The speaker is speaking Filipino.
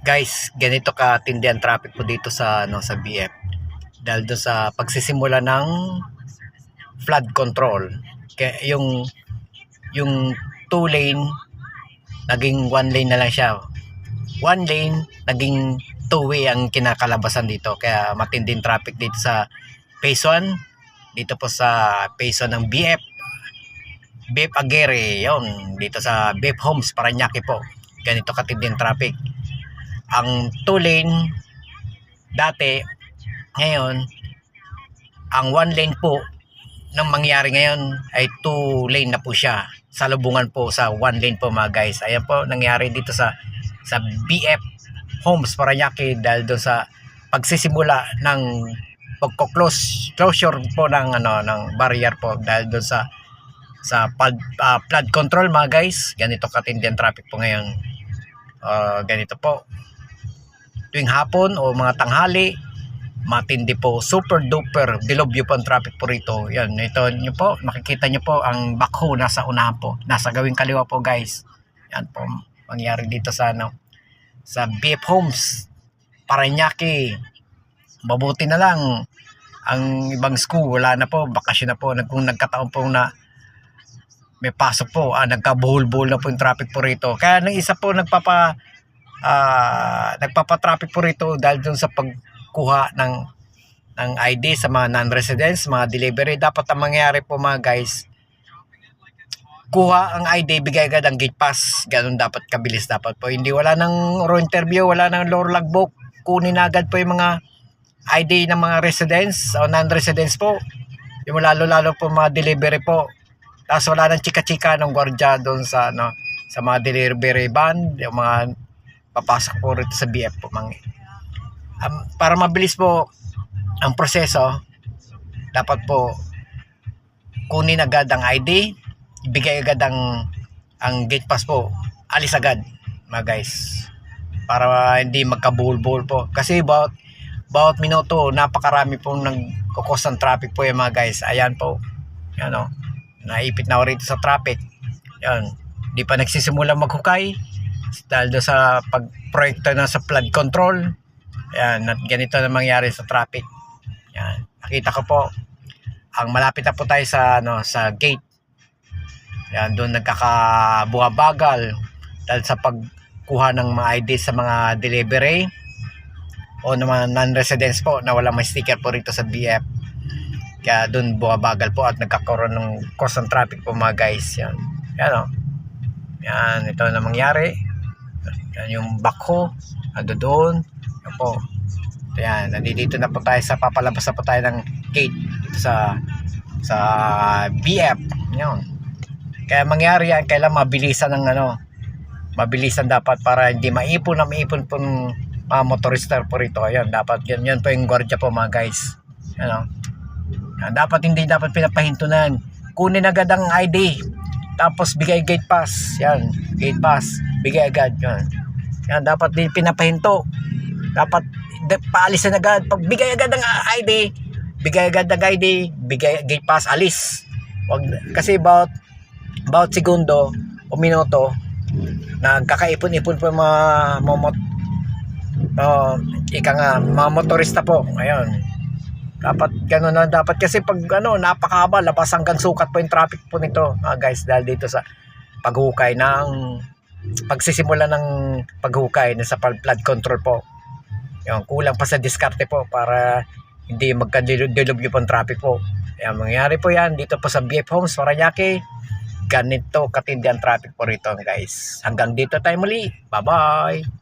Guys, ganito ka tindi ang traffic po dito sa ano sa BF. Dahil doon sa pagsisimula ng flood control. Kaya yung yung two lane naging one lane na lang siya. One lane naging two way ang kinakalabasan dito. Kaya matinding traffic dito sa phase 1 dito po sa phase 1 ng BF. BF Aguirre, yon dito sa BF Homes, Paranaque po. Ganito katinding traffic. Ang two lane dati ngayon ang one lane po nang mangyari ngayon ay two lane na po siya. Salubungan po sa one lane po mga guys. Ayan po nangyari dito sa sa BF Homes Paranaque dahil doon sa pagsisimula ng pagko-close closure po ng ano ng barrier po dahil doon sa sa flood, ah, flood control mga guys. Ganito katindi ang traffic po ngayon Ah, ganito po. Tuwing hapon o mga tanghali matindi po. Super duper dilubyo po ang traffic po rito. Yan ito nyo po makikita nyo po ang backhoe nasa unahan po. Nasa gawing kaliwa po guys. Yan po mangyari dito sa ano sa BF Homes Paranaque. Mabuti na lang ang ibang school wala na po. Bakasyon na po. Kung nagkataon po na may pasok po ah, nagkabuhol-buhol na po yung traffic po rito kaya nang isa po nagpapa ah nagpapa-traffic po rito dahil dun sa pagkuha ng ng ID sa mga non-residents, mga delivery. Dapat ang mangyari po mga guys, kuha ang ID, bigay agad ang gate pass. Ganun dapat kabilis dapat po. Hindi wala nang raw interview, wala nang lore logbook. Kunin agad po yung mga ID ng mga residents o non-residents po. Yung lalo-lalo po mga delivery po. Tapos wala nang chika-chika ng gwardiya doon sa ano sa mga delivery van, yung mga papasok po rito sa BF po mga um, para mabilis po ang proseso dapat po kunin agad ang ID ibigay agad ang ang gate pass po alis agad mga guys para hindi magkabuhol-buhol po. Kasi bawat bawat minuto napakarami pong nagkukos ng traffic po yung mga guys. Ayan po yan o naipit na ako rito sa traffic yan. Di pa nagsisimula maghukay. Dahil doon sa pagproyekto na sa flood control. Yan at ganito na mangyari sa traffic yan. Nakita ko po ang malapit na po tayo sa ano sa gate. Yan doon nagkakabuhabagal. Dahil sa pagkuha ng mga ID sa mga delivery. O naman non-residents po na wala may sticker po rito sa BF kaya doon buhabagal po at nagkakaroon ng cause traffic po mga guys yan. Yan o yan ito na mangyari. Yan yung backhoe ando doon. Yan po. Yan nandito na po tayo sa papalabas na po tayo ng gate dito sa sa BF yan. Kaya mangyari yan kailan mabilisan ng ano mabilisan dapat para hindi maipon na maipon po mga motorista po rito. Ayan dapat yan yan po yung gwardiya po mga guys. Yan, dapat hindi dapat pinapahintunan. Kunin agad ang ID tapos bigay gate pass. Yan gate pass. Bigay agad yan. Yan dapat din pinapahinto. Dapat de- paalisan agad. Pag bigay agad ang ID bigay agad ang ID bigay gate pass alis. Wag kasi about about segundo o minuto nagkakaipon-ipon po yung mga mga mot- oh, ika nga mga motorista po. Ngayon dapat gano'n na dapat kasi pag ano napakahaba labas hanggang sukat po yung traffic po nito mga guys dahil dito sa paghukay ng pagsisimula ng paghukay na sa flood control po. Yung kulang pa sa diskarte po para hindi magkadilubyo po ang traffic po. Ayan, mangyari po yan dito po sa BF Homes Paranaque. Ganito katindi ang traffic po rito guys. Hanggang dito tayo muli. Bye bye